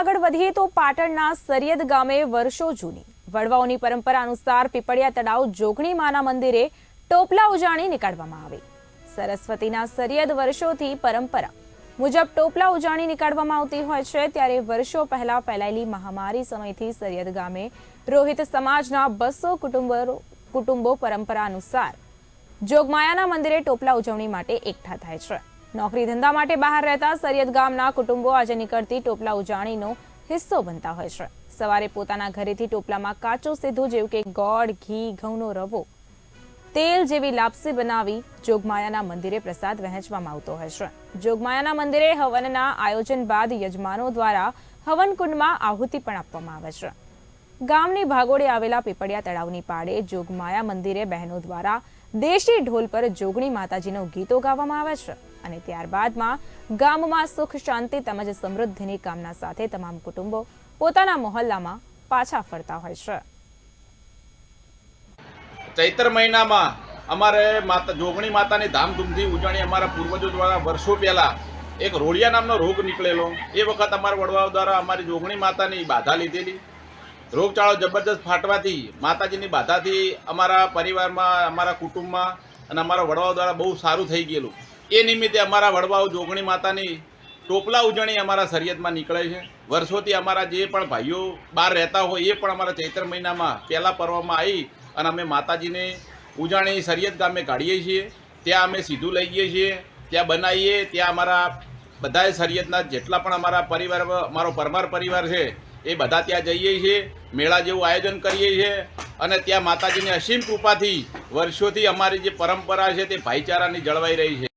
આગળ વધીએ તો પાટણના સરિયદ ગામે વર્ષો જૂની વડવાઓની પરંપરા અનુસાર પીપળિયા તળાવ જોગણી માના મંદિરે ટોપલા ઉજાણી નીકાળવામાં આવે. સરસ્વતીના સરિયદ વર્ષોથી પરંપરા મુજબ ટોપલા ઉજાણી નીકાળવામાં આવતી હોય છે, ત્યારે વર્ષો પહેલા ફેલાયેલી મહામારી સમયથી સરિયદ ગામે રોહિત સમાજના બસો કુટુંબો કુટુંબો પરંપરા અનુસાર જોગમાયાના મંદિરે ટોપલા ઉજવણી માટે એકઠા થાય છે. નોકરી ધંધા માટે બહાર રહેતા સરિયદ ગામના કુટુંબો આજે નીકળતી ટોપલા ઉજાણીનો હિસ્સો બનતા હોય છે. સવારે પોતાના ઘરેથી ટોપલામાં કાચો સીધો જેવું કે ગોળ, ઘી, ઘઉંનો રવો, તેલ જેવી લાપસી બનાવી જોગમાયાના મંદિરે પ્રસાદ વહેંચવામાં આવતો હોય છે. જોગમાયાના મંદિરે હવનના આયોજન બાદ યજમાનો દ્વારા હવન કુંડમાં આહુતિ પણ આપવામાં આવે છે. ગામની ભાગોળે આવેલા પીપળિયા તળાવની પાડે જોગમાયા મંદિરે બહેનો દ્વારા દેશી ઢોલ પર જોગણી માતાજીનો ગીતો ગાવામાં આવે છે. અને ત્યારબાદમાં ગામમાં સુખ, શાંતિ તેમજ સમૃદ્ધિની કામના સાથે તમામ કુટુંબો પોતાના મોહલ્લામાં પાછા ફરતા હોય છે. ચૈત્ર મહિનામાં અમારે માતા, જોગણી માતાની ધામધૂમથી ઉજવણી અમારા પૂર્વજો દ્વારા વર્ષો પહેલાં એક રોડિયા નામનો રોગ નીકળેલો. એ વખત અમારા વડવાઓ દ્વારા અમારી જોગણી માતાની બાધા લીધેલી. રોગચાળો જબરદસ્ત ફાટવાથી માતાજીની બાધાથી અમારા પરિવારમાં, અમારા કુટુંબમાં અને અમારા વડવાઓ દ્વારા બહુ સારું થઈ ગયેલું. એ નિમિત્તે અમારા વડવાઓ જોગણી માતાની ટોપલા ઉજવણી અમારા સરિયતમાં નીકળે છે. વર્ષોથી અમારા જે પણ ભાઈઓ બહાર રહેતા હોય એ પણ અમારા ચૈત્ર મહિનામાં પહેલાં પર્વમાં આવી અને અમે માતાજીને ઉજાણી સરિયત ગામે કાઢીએ છીએ. ત્યાં અમે સીધું લઈ જઈએ છીએ. ત્યાં બનાવીએ, ત્યાં અમારા બધાએ સરિયતના જેટલા પણ અમારા પરિવાર, અમારો પરમાર પરિવાર છે, એ બધા ત્યાં જઈએ છીએ. મેળા જેવું આયોજન કરીએ છીએ અને ત્યાં માતાજીની અસીમ કૃપાથી વર્ષોથી અમારી જે પરંપરા છે તે ભાઈચારાની જળવાઈ રહી છે.